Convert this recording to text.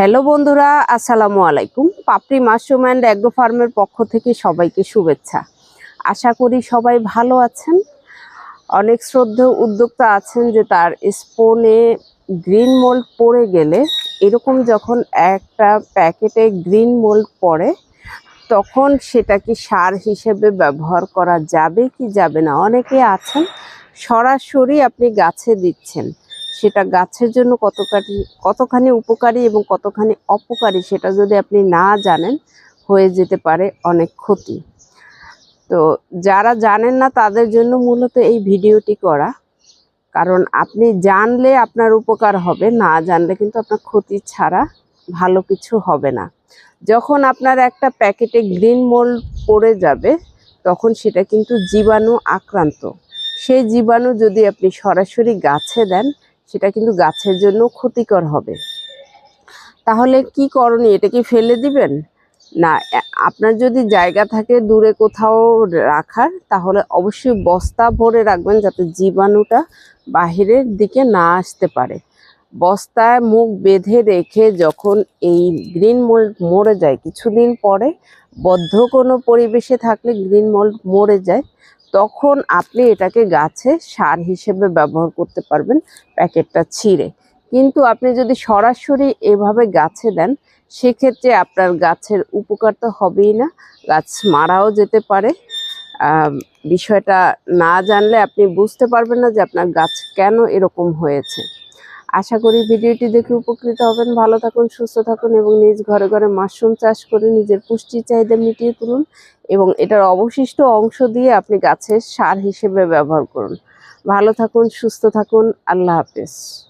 Hello বন্ধুরা, আসসালামু আলাইকুম। পাপড়ি মাশরুম অ্যান্ড অ্যাগ্রো ফার্মের পক্ষ থেকে সবাইকে শুভেচ্ছা। আশা করি সবাই ভালো আছেন। অনেক শ্রদ্ধেয় উদ্যোক্তা আছেন যে তার স্পোনে গ্রিন মোল্ড পড়ে গেলে, এরকম যখন একটা প্যাকেটে গ্রিন মোল্ড পড়ে, তখন সেটা কি সার হিসেবে ব্যবহার করা যাবে কি যাবে না? অনেকে আছেন, সরাসরি আপনি গাছে দিচ্ছেন। সেটা গাছের জন্য কতখানি কতখানি উপকারী এবং কতখানি অপকারী সেটা যদি আপনি না জানেন, হয়ে যেতে পারে অনেক ক্ষতি। তো যারা জানেন না, তাদের জন্য মূলত এই ভিডিওটি করা। কারণ আপনি জানলে আপনার উপকার হবে, না জানলে কিন্তু আপনার ক্ষতি ছাড়া ভালো কিছু হবে না। যখন আপনার একটা প্যাকেটে গ্রিন মোল্ড পড়ে যাবে, তখন সেটা কিন্তু জীবাণু আক্রান্ত। সেই জীবাণু যদি আপনি সরাসরি গাছে দেন সেটা কিন্তু গাছের জন্য ক্ষতিকর হবে। তাহলে কি করণীয়? এটা কি ফেলে দিবেন? না আপনার যদি জায়গা থাকে দূরে কোথাও রাখার, তাহলে অবশ্যই বস্তা ভরে রাখবেন যাতে জীবাণুটা বাহিরের দিকে না আসতে পারে। বস্তায় মুখ বেঁধে রেখে যখন এই গ্রিন মোল্ড মরে যায়, কিছুদিন পরে বদ্ধ কোনো পরিবেশে থাকলে গ্রিন মোল্ড মরে যায় তখন আপনি এটাকে গাছে সার হিসেবে ব্যবহার করতে পারবেন প্যাকেটটা ছিঁড়ে। কিন্তু আপনি যদি সরাসরি এভাবে গাছে দেন, সেক্ষেত্রে আপনার গাছের উপকার তো হবেই না, গাছ মারাও যেতে পারে। বিষয়টা না জানলে আপনি বুঝতে পারবেন না যে আপনার গাছ কেন এরকম হয়েছে। আশা করি ভিডিওটি দেখে উপকৃত হবেন। ভালো থাকুন, সুস্থ থাকুন এবং নিজ ঘরে ঘরে মাশরুম চাষ করে নিজের পুষ্টি চাহিদা মিটিয়ে তুলুন। এবং এটার অবশিষ্ট অংশ দিয়ে আপনি গাছের সার হিসেবে ব্যবহার করুন। ভালো থাকুন, সুস্থ থাকুন, আল্লাহ হাফেজ।